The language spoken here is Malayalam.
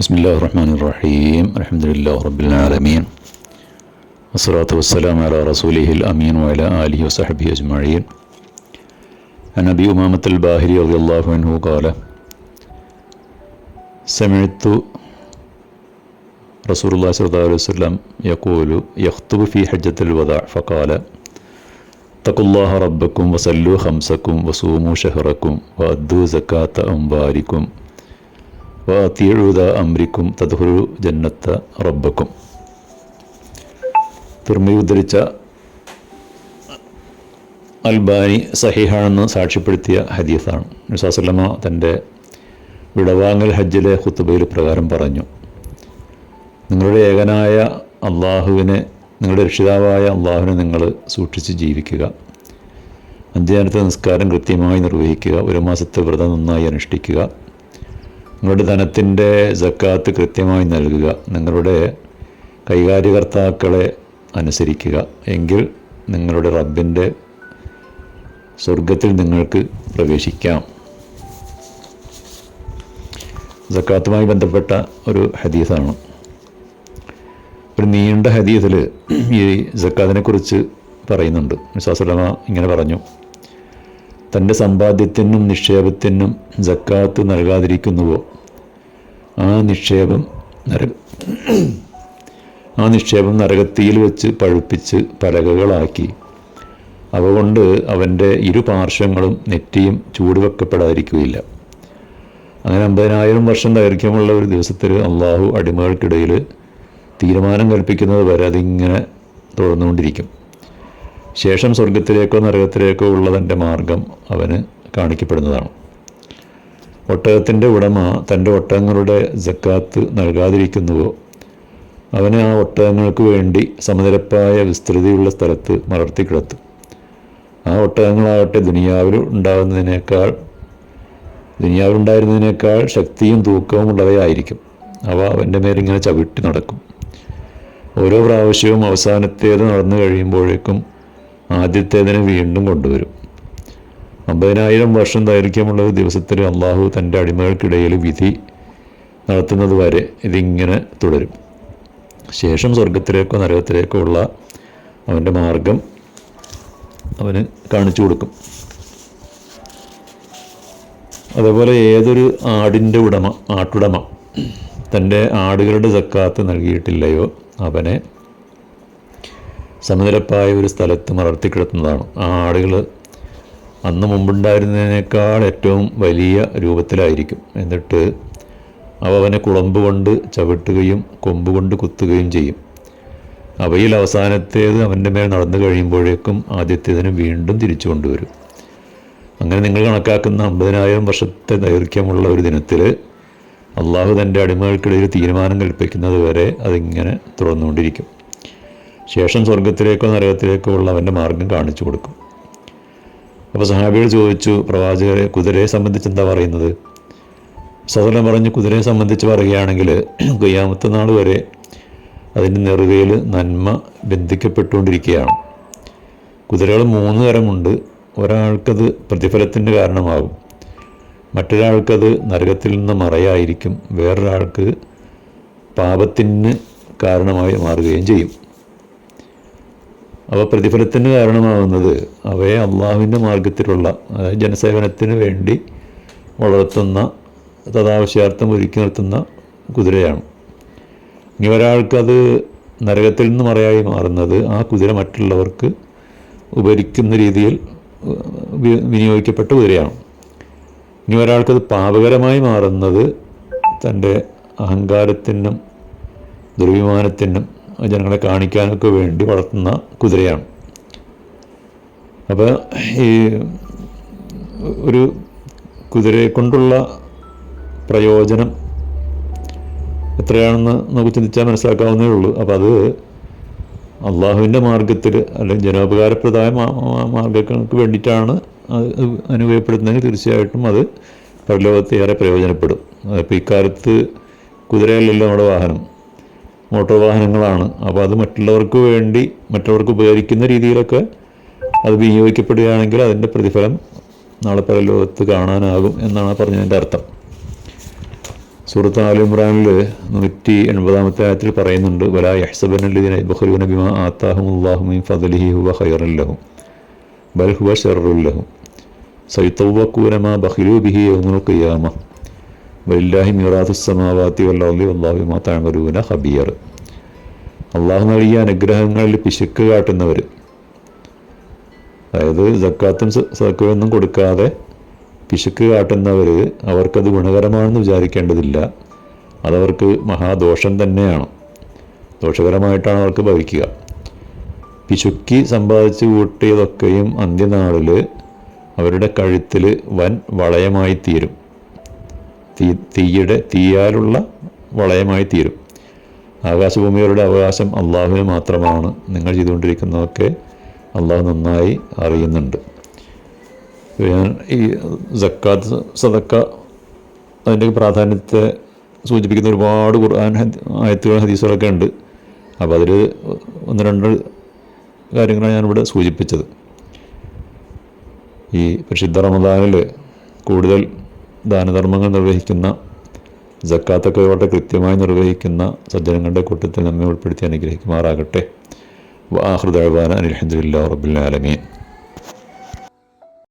بسم الله الرحمن الرحيم الحمد لله رب العالمين والصلاة والسلام على رسوله الأمين وعلى آله وصحبه أجمعين عن أبي أمامة الباهلي رضي الله عنه قال سمعت رسول الله صلى الله عليه وسلم يقول يخطب في حجة الوداع فقال اتقوا الله ربكم وصلوا خمسكم وصوموا شهركم وأدوا زكاة أموالكم വാത്തിയഴുത അമ്രിക്കും തദ്ഹുരു ജന്നത്ത റബ്ബക്കും. തുറമി ഉദ്ധരിച്ച അൽബാനി സഹിഹാണെന്ന് സാക്ഷ്യപ്പെടുത്തിയ ഹദീസാണ്. നിസാസുല്ലമ തന്റെ വിടവാങ്ങൽ ഹജ്ജിലെ ഹുത്തുബയിൽ പ്രകാരം പറഞ്ഞു നിങ്ങളുടെ ഏകനായ അള്ളാഹുവിനെ നിങ്ങളുടെ രക്ഷിതാവായ അള്ളാഹുവിനെ നിങ്ങൾ സൂക്ഷിച്ച് ജീവിക്കുക. അഞ്ചു നേരത്തെ നിസ്കാരം കൃത്യമായി നിർവഹിക്കുക. ഒരു മാസത്തെ വ്രതം നന്നായി അനുഷ്ഠിക്കുക. നിങ്ങളുടെ ധനത്തിന്റെ ജക്കാത്ത് കൃത്യമായി നൽകുക. നിങ്ങളുടെ കൈകാര്യകർത്താക്കളെ അനുസരിക്കുക. എങ്കിൽ നിങ്ങളുടെ റബ്ബിന്റെ സ്വർഗത്തിൽ നിങ്ങൾക്ക് പ്രവേശിക്കാം. ജക്കാത്തുമായി ബന്ധപ്പെട്ട ഒരു ഹദീസാണ്. ഒരു നീണ്ട ഹദീസിൽ ഈ സക്കാത്തിനെക്കുറിച്ച് പറയുന്നുണ്ട്. വിശ്വാസലമ ഇങ്ങനെ പറഞ്ഞു. തന്റെ സമ്പാദ്യത്തിനും നിക്ഷേപത്തിനും സക്കാത്ത് നൽകാതിരിക്കുന്നുവോ? ആ നിക്ഷേപം നര ആ നിക്ഷേപം നരകത്തിയിൽ വെച്ച് പഴുപ്പിച്ച് പലകകളാക്കി. അവ കൊണ്ട് അവന്റെ ഇരു പാർശ്വങ്ങളും നെറ്റിയും ചൂടുവെക്കപ്പെടാതിരിക്കുകയില്ല. അങ്ങനെ അമ്പതിനായിരം വർഷം ദൈർഘ്യമുള്ള ഒരു ദിവസത്തിൽ അള്ളാഹു അടിമകൾക്കിടയിൽ തീരുമാനം കൽപ്പിക്കുന്നത് വരെ അതിങ്ങനെ തുടർന്നുകൊണ്ടിരിക്കും. ശേഷം സ്വർഗത്തിലേക്കോ നരകത്തിലേക്കോ ഉള്ള തന്റെ മാർഗം അവന് കാണിക്കപ്പെടുന്നതാണ്. ഒട്ടകത്തിന്റെ ഉടമ തന്റെ ഒട്ടകങ്ങളുടെ ജക്കാത്ത് നൽകാതിരിക്കുന്നുവോ? അവനെ ആ ഒട്ടകങ്ങൾക്ക് വേണ്ടി സമനിരപ്പായ വിസ്തൃതിയുള്ള സ്ഥലത്ത് മലർത്തി കിടത്തും. ആ ഒട്ടകങ്ങളാകട്ടെ ദുനിയാവിൽ ഉണ്ടാകുന്നതിനേക്കാൾ ദുനിയാവിലുണ്ടായിരുന്നതിനേക്കാൾ ശക്തിയും തൂക്കവും ഉള്ളവയായിരിക്കും. അവ അവന്റെ മേലിങ്ങനെ ചവിട്ടി നടക്കും. ഓരോ പ്രാവശ്യവും അവസാനത്തേത് നടന്നു കഴിയുമ്പോഴേക്കും ആദ്യത്തേതിനെ വീണ്ടും കൊണ്ടുവരും. അമ്പതിനായിരം വർഷം ദൈർഘ്യമുള്ള ഒരു ദിവസത്തിൽ അള്ളാഹു തന്റെ അടിമകൾക്കിടയിൽ വിധി നടത്തുന്നത് വരെ ഇതിങ്ങനെ തുടരും. ശേഷം സ്വർഗത്തിലേക്കോ നരകത്തിലേക്കോ ഉള്ള അവന്റെ മാർഗം അവന് കാണിച്ചു കൊടുക്കും. അതേപോലെ ഏതൊരു ആടിന്റെ ഉടമ ആട്ടുടമ തന്റെ ആടുകളുടെ സക്കാത്ത് നൽകിയിട്ടില്ലയോ അവനെ സമനിരപ്പായ ഒരു സ്ഥലത്ത് മലർത്തിക്കിടത്തുന്നതാണ് ആ ആടുകൾ അന്ന് മുമ്പുണ്ടായിരുന്നതിനേക്കാൾ ഏറ്റവും വലിയ രൂപത്തിലായിരിക്കും. എന്നിട്ട് അവ അവനെ കുളമ്പ് കൊണ്ട് ചവിട്ടുകയും കൊമ്പ് കൊണ്ട് കുത്തുകയും ചെയ്യും. അവയിൽ അവസാനത്തേത് അവന്റെ മേൽ നടന്നു കഴിയുമ്പോഴേക്കും ആദ്യത്തേതിന് വീണ്ടും തിരിച്ചു കൊണ്ടുവരും. അങ്ങനെ നിങ്ങൾ കണക്കാക്കുന്ന അമ്പതിനായിരം വർഷത്തെ ദൈർഘ്യമുള്ള ഒരു ദിനത്തിൽ അള്ളാഹു തന്റെ അടിമകൾക്കിടയിൽ തീരുമാനം കൽപ്പിക്കുന്നത് വരെ അതിങ്ങനെ തുടർന്നുകൊണ്ടിരിക്കും. ശേഷം സ്വർഗത്തിലേക്കോ നരകത്തിലേക്കോ ഉള്ള അവന്റെ മാർഗം കാണിച്ചു കൊടുക്കും. അപ്പോൾ സഹാബികൾ ചോദിച്ചു പ്രവാചകരെ കുതിരയെ സംബന്ധിച്ച് എന്താ പറയുന്നത്? സഹോദരൻ പറഞ്ഞ് കുതിരയെ സംബന്ധിച്ച് പറയുകയാണെങ്കിൽ കൊയ്യാമത്തെ നാൾ വരെ അതിന്റെ നെറുകയിൽ നന്മ ബന്ധിക്കപ്പെട്ടുകൊണ്ടിരിക്കുകയാണ്. കുതിരകൾ മൂന്ന് തരമുണ്ട്. ഒരാൾക്കത് പ്രതിഫലത്തിന്റെ കാരണമാകും. മറ്റൊരാൾക്കത് നരകത്തിൽ നിന്ന് മറയായിരിക്കും. വേറൊരാൾക്ക് പാപത്തിന് കാരണമായി മാറുകയും ചെയ്യും. അവ പ്രതിഫലത്തിന് കാരണമാകുന്നത് അവയെ അള്ളാഹുവിന്റെ മാർഗത്തിലുള്ള അതായത് ജനസേവനത്തിന് വേണ്ടി വളർത്തുന്ന തഥാവശ്യാർത്ഥം ഒരുക്കി നിർത്തുന്ന കുതിരയാണ്. ഇനി ഒരാൾക്കത് നരകത്തിൽ നിന്ന് മറയായി മാറുന്നത് ആ കുതിര മറ്റുള്ളവർക്ക് ഉപരിക്കുന്ന രീതിയിൽ വിനിയോഗിക്കപ്പെട്ട കുതിരയാണ്. ഇനി ഒരാൾക്കത് പാപകരമായി മാറുന്നത് തന്റെ അഹങ്കാരത്തിനും ദുർവിമാനത്തിനും ജനങ്ങളെ കാണിക്കാനൊക്കെ വേണ്ടി വളർത്തുന്ന കുതിരയാണ്. അപ്പോൾ ഈ ഒരു കുതിരയെ കൊണ്ടുള്ള പ്രയോജനം എത്രയാണെന്ന് നമുക്ക് ചിന്തിച്ചാൽ മനസ്സിലാക്കാവുന്നേ ഉള്ളൂ. അപ്പോൾ അത് അള്ളാഹുവിന്റെ മാർഗത്തിൽ അല്ലെങ്കിൽ ജനോപകാരപ്രദമായ മാർഗങ്ങൾക്ക് വേണ്ടിയിട്ടാണ് അത് അനുഭവപ്പെടുന്നതെങ്കിൽ തീർച്ചയായിട്ടും അത് പരലോകത്ത് ഏറെ പ്രയോജനപ്പെടും. അപ്പോൾ ഇക്കാലത്ത് കുതിരയല്ലല്ലോ നമ്മുടെ വാഹനം. മോട്ടോർ വാഹനങ്ങളാണ് അപ്പോൾ അത് മറ്റുള്ളവർക്ക് വേണ്ടി മറ്റുള്ളവർക്ക് ഉപകരിക്കുന്ന രീതിയിലൊക്കെ അത് വിനിയോഗിക്കപ്പെടുകയാണെങ്കിൽ അതിന്റെ പ്രതിഫലം നാളെ പല ലോകത്ത് കാണാനാകും എന്നാണ് പറഞ്ഞതിന്റെ അർത്ഥം. സൂറത്ത് ആലിമ്രാനിൽ നൂറ്റി എൺപതാമത്തെ ആയത്തിൽ പറയുന്നുണ്ട് വലാ യഹ്സബനല്ലദീന യബ്ഖലൂന ബിമാ ആതാഹുമുല്ലാഹു മിൻ ഫദ്ലിഹി ഹുവ ഖൈറൻ ലഹും ബൽ ഹുവ ശർറുൻ ലഹും വലില്ലാഹി മീറാത്തുസ് സമാവാതി വല്ലാഹി അർളി ഹബിയർ അള്ളാഹു നൽകിയ അനുഗ്രഹങ്ങളിൽ പിശുക്ക് കാട്ടുന്നവർ. അതായത് ജക്കാത്തും സക്കയൊന്നും കൊടുക്കാതെ പിശുക്ക് കാട്ടുന്നവർ അവർക്കത് ഗുണകരമാണെന്ന് വിചാരിക്കേണ്ടതില്ല. അതവർക്ക് മഹാദോഷം തന്നെയാണ്. ദോഷകരമായിട്ടാണ് അവർക്ക് ഭവിക്കുക. പിശുക്കി സമ്പാദിച്ച് കൂട്ടിയതൊക്കെയും അന്ത്യനാളിൽ അവരുടെ കഴുത്തിൽ വൻ വളയമായി തീരും. തീ തീയുടെ തീയാലുള്ള വളയമായി തീരും. ആകാശഭൂമികളുടെ അവകാശം അള്ളാഹുവിന് മാത്രമാണ്. നിങ്ങൾ ചെയ്തുകൊണ്ടിരിക്കുന്നതൊക്കെ അള്ളാഹു നന്നായി അറിയുന്നുണ്ട്. ഈ ജക്കാത്ത് സദക്ക അതിന്റെ പ്രാധാന്യത്തെ സൂചിപ്പിക്കുന്ന ഒരുപാട് ഖുർആൻ ആയത്തുകൾ ഹദീസുകളൊക്കെ ഉണ്ട്. അപ്പോൾ അതിൽ ഒന്ന് രണ്ട് കാര്യങ്ങളാണ് ഞാനിവിടെ സൂചിപ്പിച്ചത്. ഈ പ്രസിദ്ധ റമദാനിൽ കൂടുതൽ ദാനധർമ്മങ്ങൾ നിർവഹിക്കുന്ന ജക്കാത്തൊക്കെ വളരെ കൃത്യമായി നിർവഹിക്കുന്ന സജ്ജനങ്ങളുടെ കൂട്ടത്തിൽ നമ്മെ ഉൾപ്പെടുത്തി അനുഗ്രഹിക്കുമാറാകട്ടെ. വാഹൃദാന അലഹദില്ല റബുല്ലാലമീൻ